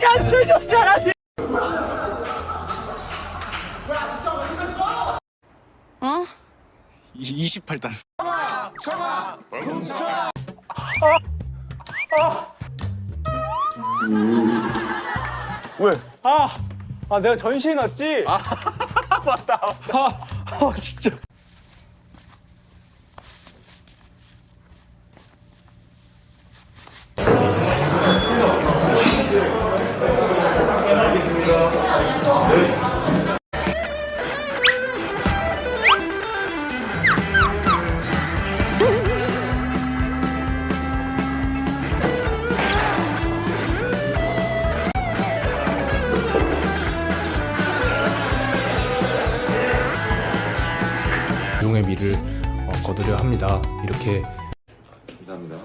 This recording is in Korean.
속이지 않으셨잖아. 28단. 왜? 아, 아 내가 전시해 놨지. 아, 맞다. 아, 아 진짜. 용의 미를 어, 거두려 합니다. 이렇게 감사합니다.